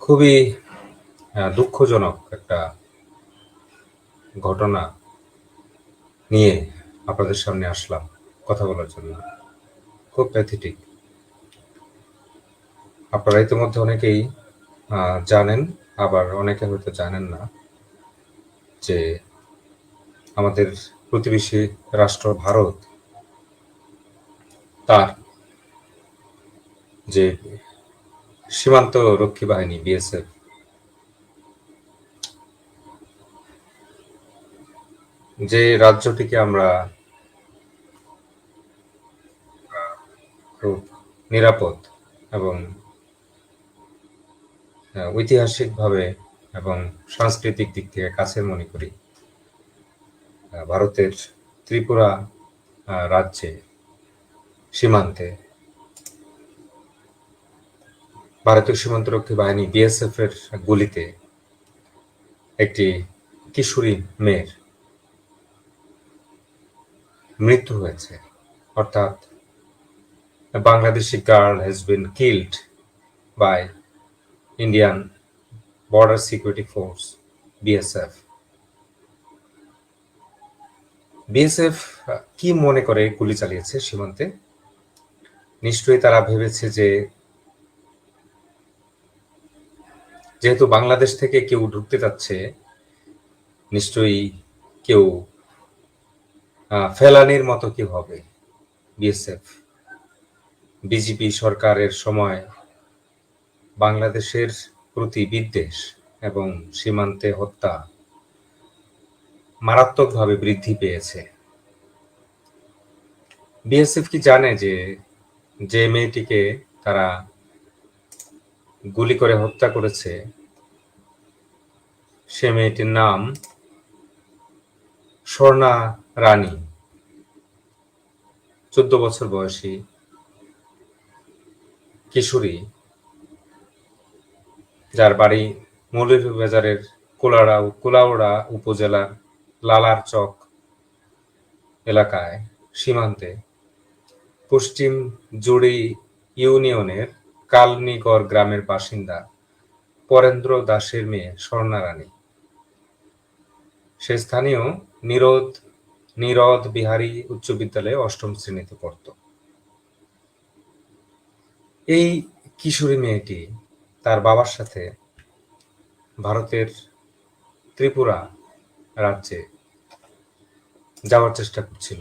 খুবই দুঃখজনক একটা ঘটনা নিয়ে আপনাদের সামনে আসলাম কথা বলার জন্য। খুব প্যাথেটিক আপনারা ইতিমধ্যে অনেকেই জানেন, আবার অনেকে হয়তো জানেন না যে আমাদের প্রতিবেশী রাষ্ট্র ভারত, তার যে সীমান্ত রক্ষী বাহিনী বিএসএফ যে রাজ্যটিকে আমরা খুব নিরাপদ এবং ঐতিহাসিকভাবে এবং সাংস্কৃতিক দিক থেকে কাছের মনে করি ভারতের ত্রিপুরা রাজ্যে, সীমান্তে ভারতীয় সীমান্তরক্ষী বাহিনী বিএসএফ এর গুলিতে একটি কিশোরী মেয়ের মৃত্যু হয়েছে। অর্থাৎ Bangladeshi girl has been killed by Indian border security force BSF BSF কি মনে করে গুলি চালিয়েছে সীমান্তে? নিশ্চয়ই তারা ভেবেছে যে যেহেতু বাংলাদেশ থেকে কেউ ঢুকতে যাচ্ছে নিশ্চয়ই কেউ ফেলানির মতো কি হবে বিএসএফ। বিজেপি সরকারের সময় বাংলাদেশের প্রতি বিদ্বেষ এবং সীমান্তে হত্যা মারাত্মকভাবে বৃদ্ধি পেয়েছে। বিএসএফ কি জানে যে যে মেয়েটিকে তারা গুলি করে হত্যা করেছে সে মেয়েটির নাম স্বর্ণা রানী। চোদ্দ বছর বয়সী কিশোরী, যার বাড়ি মৌলভীবাজারের কোলাড়া, কোলাউড়া উপজেলার লালার চক এলাকায় সীমান্তে পশ্চিম জুড়ি ইউনিয়নের কালনিগড় গ্রামের বাসিন্দা পরেন্দ্র দাসের মেয়ে স্বর্ণা রানী। সে স্থানীয় নিরোধ নিরদ বিহারী উচ্চ বিদ্যালয়ে অষ্টম শ্রেণীতে পড়ত। এই কিশোরী মেয়েটি তার বাবার সাথে ভারতের ত্রিপুরা রাজ্যে যাওয়ার চেষ্টা করছিল।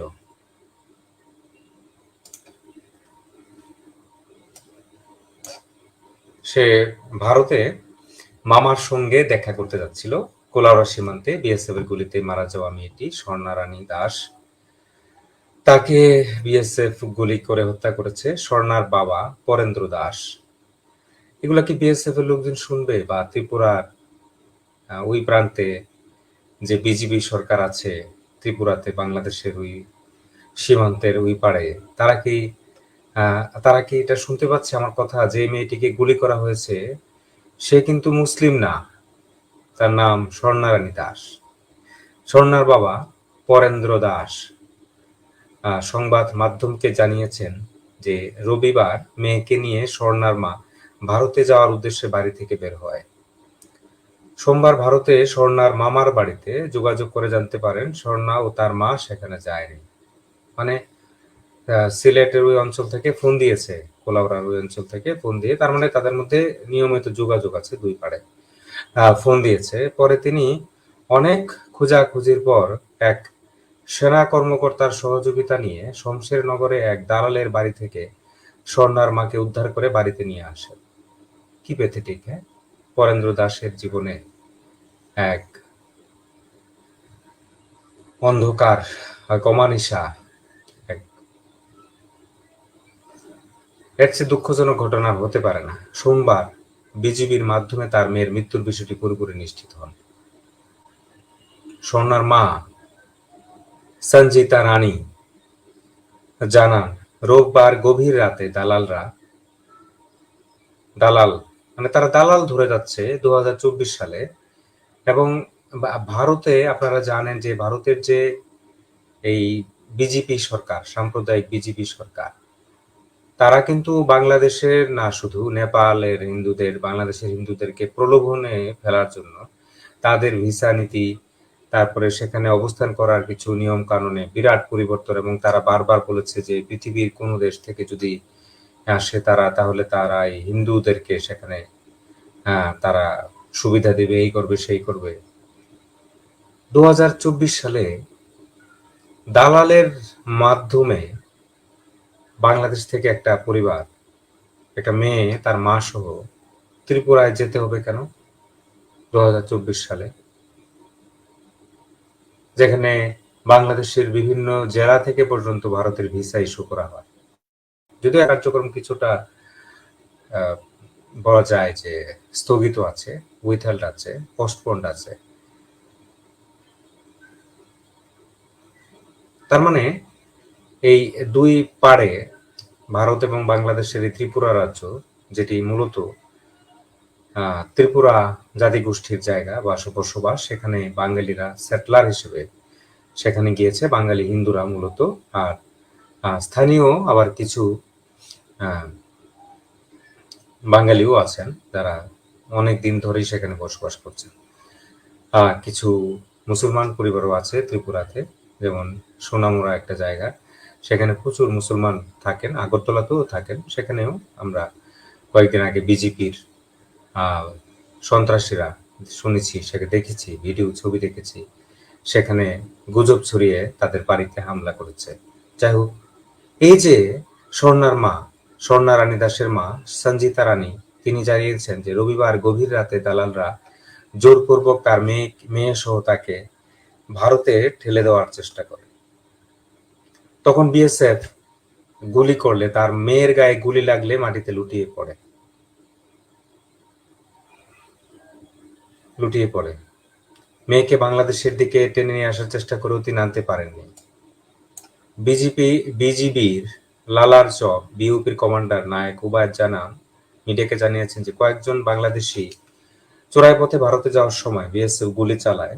সে ভারতে মামার সঙ্গে দেখা করতে যাচ্ছিল। কোলাউড়া সীমান্তে বিএসএফ এর গুলিতে মারা যাওয়া মেয়েটি স্বর্ণা রানী দাস। তাকে বিএসএফ গুলি করে হত্যা করেছে স্বর্ণার বাবা পরেন্দ্র দাস। এগুলা কি বিএসএফ এর লোকজন শুনবে বা ত্রিপুরার ওই প্রান্তে যে বিজিবি সরকার আছে, ত্রিপুরাতে বাংলাদেশের ওই সীমান্তের ওই পাড়ে, তারা কি তারা কি এটা শুনতে পাচ্ছে আমার কথা? যে মেয়েটিকে গুলি করা হয়েছে, সে কিন্তু মুসলিম না। তার নাম স্বর্ণারানী দাস। স্বর্ণার বাবা পরেন্দ্র দাস। সংবাদ মাধ্যমকে জানিয়েছেন যে রবিবার মেয়েকে নিয়ে স্বর্ণার মা ভারতে যাওয়ার উদ্দেশ্যে বাড়ি থেকে বের হয়। সোমবার ভারতে স্বর্ণার মামার বাড়িতে যোগাযোগ করে জানতে পারেন, স্বর্ণা ও তার মা সেখানে যায়নি। মানে সিলেটের ওই অঞ্চল থেকে ফোন দিয়েছে কোলাউড়ার ওই অঞ্চল থেকে ফোন দিয়ে। তার মানে তাদের মধ্যে নিয়মিত যোগাযোগ আছে দুই পাড়ে। ফোন দিয়েছে। পরে তিনি অনেক খোঁজাখুঁজির পর এক সেনা কর্মকর্তার সহযোগিতা নিয়ে শমশের নগরে এক দালালের বাড়ি থেকে স্বর্ণার মাকে উদ্ধার করে বাড়িতে নিয়ে আসে কি পেথেটিক হ্যাঁ? পরেন্দ্র দাসের জীবনে এক অন্ধকার এক অমানিসা এক এর চেয়ে দুঃখজনক ঘটনা হতে পারে না। সোমবার বিজিবির মাধ্যমে তার মেয়ের মৃত্যুর বিষয়টি পুরোপুরি নিশ্চিত হন। স্বর্ণার মা সঞ্জিতা রানী জানান, রোববার গভীর রাতে দালালরা দালাল মানে তারা দালাল ধরে যাচ্ছে দু হাজার চব্বিশ সালে এবং ভারতে আপনারা জানেন যে ভারতের যে এই বিজেপি সরকার, সাম্প্রদায়িক বিজেপি সরকার তারা কিন্তু বাংলাদেশের না, শুধু নেপালের হিন্দুদের, বাংলাদেশের হিন্দুদেরকে প্রলোভনে ফেলার জন্য তাদের ভিসা নীতি, তারপরে সেখানে অবস্থান করার কিছু নিয়ম কানুনে বিরাট পরিবর্তন এবং তারা বারবার বলেছে যে পৃথিবীর কোনো দেশ থেকে যদি আসে তারা, তাহলে তারা এই হিন্দুদেরকে সেখানে হ্যাঁ তারা সুবিধা দেবে, এই করবে, সেই করবে। দু হাজার চব্বিশ সালে দালালের মাধ্যমে বাংলাদেশ থেকে একটা পরিবার, একটা মেয়ে, তার মা সহ ত্রিপুরায় যেতে হবে কেন? দু চব্বিশ সালে। যেখানে বাংলাদেশের বিভিন্ন জেলা থেকে পর্যন্ত ভারতের ভিসা ইস্যু করা হয়। যদিও কার্যক্রম কিছুটা বলা যায় যে স্থগিত আছে উইথহেল্ড আছে পোস্টপন্ড আছে। তার মানে এই দুই পাড়ে ভারত এবং বাংলাদেশের এই ত্রিপুরা রাজ্য, যেটি মূলত ত্রিপুরা জাতিগোষ্ঠীর জায়গা বা বসবাস, সেখানে বাঙালিরা সেটলার হিসেবে সেখানে গিয়েছে, বাঙালি হিন্দুরা মূলত, আর স্থানীয় আবার কিছু বাঙালিও আছেন, যারা অনেক দিন ধরেই সেখানে বসবাস করছেন। কিছু মুসলমান পরিবারও আছে ত্রিপুরাতে, যেমন সোনামুড়া একটা জায়গা সেখানে প্রচুর মুসলমান থাকেন, আগরতলাতেও থাকেন। সেখানেও আমরা কয়েকদিন আগে বিজেপির সন্ত্রাসীরা শুনেছি, সেখানে দেখেছি, ভিডিও, ছবি দেখেছি। সেখানে গুজব ছড়িয়ে তাদের বাড়িতে হামলা করেছে। যাই হোক, এই যে স্বর্ণার মা, স্বর্ণা রানী দাসের মা, সঞ্জিতা রানী, তিনি জানিয়েছেন যে রবিবার গভীর রাতে দালালরা জোরপূর্বক তার মেয়ে মেয়ে সহ তাকে ভারতে ঠেলে দেওয়ার চেষ্টা করে। তখন বিএসএফ গুলি করলে, তার মেয়ের গায়ে গুলি লাগলে মাটিতে লুটিয়ে পড়ে। লুটিয়ে পড়ে। মেয়েকে বাংলাদেশের দিকে টেনে নিয়ে আসার চেষ্টা করেও তিনি আনতে পারেননি। বিজেপি, বিজিবির লালার চক, বিউপির কমান্ডার নায়ক উবায়দ জানান, মিডিয়াকে জানিয়েছেন যে কয়েকজন বাংলাদেশি চোরাই পথে ভারতে যাওয়ার সময় বিএসএফ গুলি চালায়।